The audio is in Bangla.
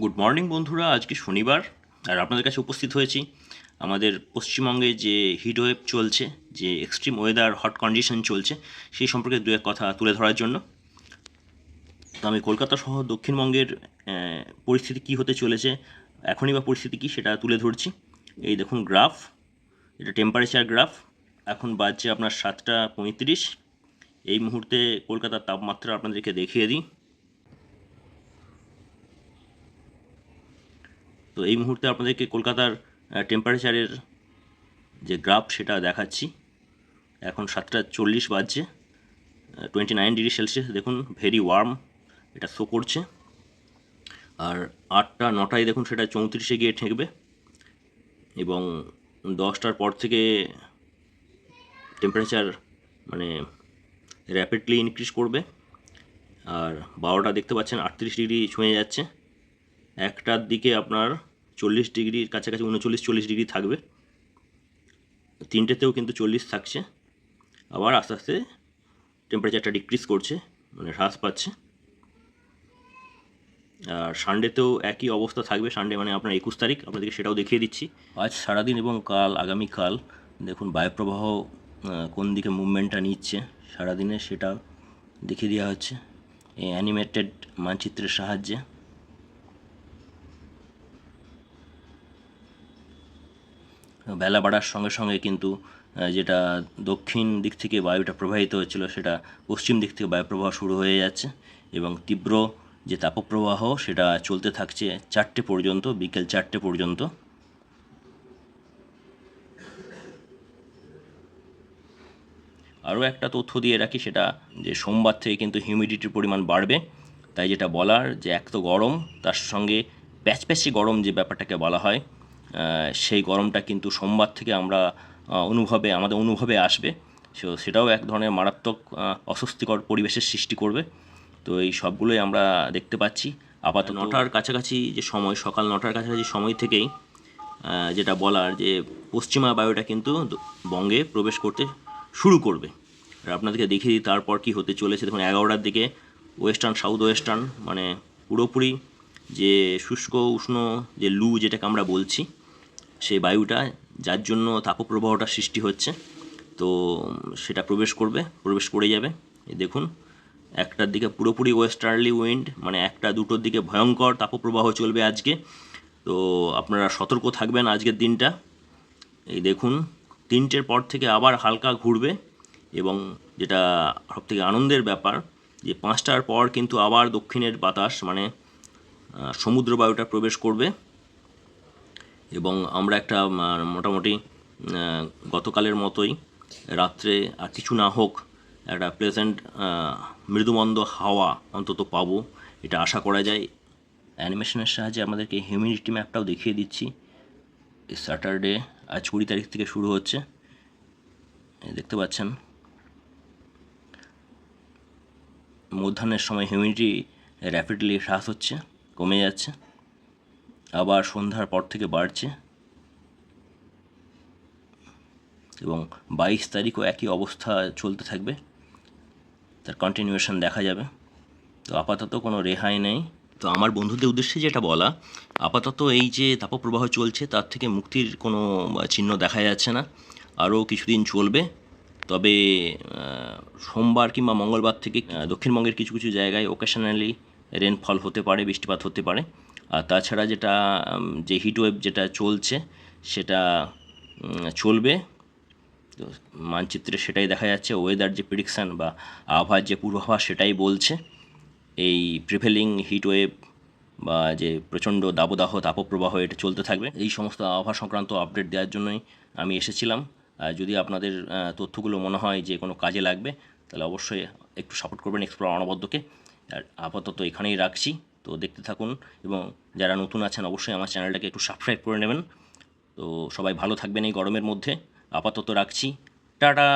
গুড মর্নিং বন্ধুরা। আজকে শনিবার, আর আপনাদের কাছে উপস্থিত হয়েছি। আমাদের পশ্চিমবঙ্গে যে হিট ওয়েভ চলছে, যে এক্সট্রিম ওয়েদার হট কন্ডিশন চলছে, সেই সম্পর্কে দু এক কথা তুলে ধরার জন্য। তো আমি কলকাতা সহ দক্ষিণবঙ্গের পরিস্থিতি কী হতে চলেছে, এখনই বা পরিস্থিতি কী, সেটা তুলে ধরছি। এই দেখুন গ্রাফ এটা টেম্পারেচার গ্রাফ এখন বাজছে আপনার সাতটা পঁয়ত্রিশ। এই মুহূর্তে কলকাতার তাপমাত্রা আপনাদেরকে দেখিয়ে দিই। তো এই মুহূর্তে আপনাদেরকে কলকাতার টেম্পারেচারের যে গ্রাফ সেটা দেখাচ্ছি। এখন সাতটা চল্লিশ বাজছে টোয়েন্টি নাইন ডিগ্রি সেলসিয়াস দেখুন ভেরি ওয়ার্ম এটা শো করছে। আর আটটা, নটায় দেখুন, সেটা চৌত্রিশে গিয়ে ঠেকবে। এবং দশটার পর থেকে টেম্পারেচার মানে র্যাপিডলি ইনক্রিজ করবে। আর বারোটা দেখতে পাচ্ছেন, আটত্রিশ ডিগ্রি ছুঁয়ে যাচ্ছে। একটার দিকে আপনার চল্লিশ ডিগ্রির কাছাকাছি উনচল্লিশ, চল্লিশ ডিগ্রি থাকবে। তিনটেতেও কিন্তু চল্লিশ থাকছে। আবার আস্তে আস্তে টেম্পারেচারটা ডিক্রিজ করছে মানে হ্রাস পাচ্ছে। আর সানডেতেও একই অবস্থা থাকবে সানডে মানে আপনার একুশ তারিখ, আপনাদেরকে সেটাও দেখিয়ে দিচ্ছি। আজ সারাদিন এবং কাল আগামীকাল দেখুন বায়ুপ্রবাহ কোন দিকে মুভমেন্টটা নিচ্ছে, সারাদিনে সেটা দেখিয়ে দেওয়া হচ্ছে। এই অ্যানিমেটেড মানচিত্রের সাহায্যে। বেলা বাড়ার সঙ্গে সঙ্গে কিন্তু যেটা দক্ষিণ দিক থেকে বায়ুটা প্রবাহিত হচ্ছিল, সেটা পশ্চিম দিক থেকে বায়ুপ্রবাহ শুরু হয়ে যাচ্ছে এবং তীব্র যে তাপপ্রবাহ, সেটা চলতে থাকছে চারটে পর্যন্ত, বিকেল চারটে পর্যন্ত। আরও একটা তথ্য দিয়ে রাখি, সেটা যে সোমবার থেকে কিন্তু হিউমিডিটির পরিমাণ বাড়বে। তাই যেটা বলার যে এক তো গরম, তার সঙ্গে প্যাচপ্যাচি গরম যে ব্যাপারটাকে বলা হয় সেই গরমটা কিন্তু সোমবার থেকে আমরা অনুভবে, আমাদের অনুভবে আসবে। সো সেটাও এক ধরনের মারাত্মক অস্বস্তিকর পরিবেশের সৃষ্টি করবে। তো এই সবগুলোই আমরা দেখতে পাচ্ছি। আপাতত নটার কাছাকাছি যে সময়, সকাল নটার কাছাকাছি সময় থেকেই যেটা বলার যে পশ্চিমা বায়ুটা কিন্তু বঙ্গে প্রবেশ করতে শুরু করবে। আর আপনাদেরকে দেখিয়ে দিই তারপর কি হতে চলেছে। দেখুন, এগারোটার দিকে ওয়েস্টার্ন, সাউথ ওয়েস্টার্ন মানে পুরোপুরি যে শুষ্ক, উষ্ণ যে লু যেটাকে আমরা বলছি সেই বায়ুটা, যার জন্য তাপপ্রবাহটা সৃষ্টি হচ্ছে। তো সেটা প্রবেশ করবে, প্রবেশ করে যাবে। এই দেখুন, একটার দিকে পুরোপুরি ওয়েস্টার্লি উইন্ড মানে একটা দুটোর দিকে ভয়ঙ্কর তাপপ্রবাহ চলবে আজকে। তো আপনারা সতর্ক থাকবেন আজকের দিনটা। এই দেখুন, তিনটের পর থেকে আবার হালকা ঘুরবে এবং যেটা সবথেকে আনন্দের ব্যাপার, যে পাঁচটার পর কিন্তু আবার দক্ষিণের বাতাস মানে সমুদ্র বায়ুটা প্রবেশ করবে। এবং আমরা একটা মোটামুটি গতকালের মতোই রাত্রে, আর কিছু না হোক, একটা প্লেজেন্ট মৃদুমন্দ হাওয়া অন্তত পাবো। এটা আশা করা যায়। অ্যানিমেশনের সাহায্যে আমাদেরকে হিউমিডিটি ম্যাপটাও দেখিয়ে দিচ্ছি। স্যাটারডে আজ কুড়ি তারিখ থেকে শুরু হচ্ছে। দেখতে পাচ্ছেন। মধ্যাহ্নের সময় হিউমিডিটি র্যাপিডলি হ্রাস হচ্ছে, কমে যাচ্ছে। আবার সন্ধ্যার পর থেকে বাড়ছে। এবং বাইশ তারিখও একই অবস্থা চলতে থাকবে। তার কন্টিনিউয়েশন দেখা যাবে। তো আপাতত কোনো রেহাই নেই। তো আমার বন্ধুদের উদ্দেশ্যে যেটা বলা, আপাতত এই যে তাপপ্রবাহ চলছে, তার থেকে মুক্তির কোনো চিহ্ন দেখা যাচ্ছে না। আরও কিছুদিন চলবে। তবে সোমবার কিংবা মঙ্গলবার থেকে দক্ষিণবঙ্গের কিছু কিছু জায়গায় ওকেশনালি রেনফল হতে পারে, বৃষ্টিপাত হতে পারে। আর তাছাড়া যেটা যে হিটওয়েভ যেটা চলছে, সেটা চলবে। তো মানচিত্রে সেটাই দেখা যাচ্ছে। ওয়েদার যে প্রিডিকশান বা আবহাওয়ার যে পূর্বাভাস সেটাই বলছে। এই প্রিভেলিং হিট ওয়েভ বা যে প্রচণ্ড দাবদাহ, তাপপ্রবাহ এটা চলতে থাকবে। এই সমস্ত আবহাওয়া সংক্রান্ত আপডেট দেওয়ার জন্যই আমি এসেছিলাম। যদি আপনাদের তথ্যগুলো মনে হয় যে কোনো কাজে লাগবে, তাহলে অবশ্যই একটু সাপোর্ট করবেন এক্সপ্লোর অনবদ্যকে। আর আপাতত এখানেই রাখছি। তো দেখতে থাকুন এবং যারা নতুন আছেন অবশ্যই আমার চ্যানেলটাকে একটু সাবস্ক্রাইব করে নেবেন। তো সবাই ভালো থাকবেন এই গরমের মধ্যে। আপাতত রাখছি। টাটা!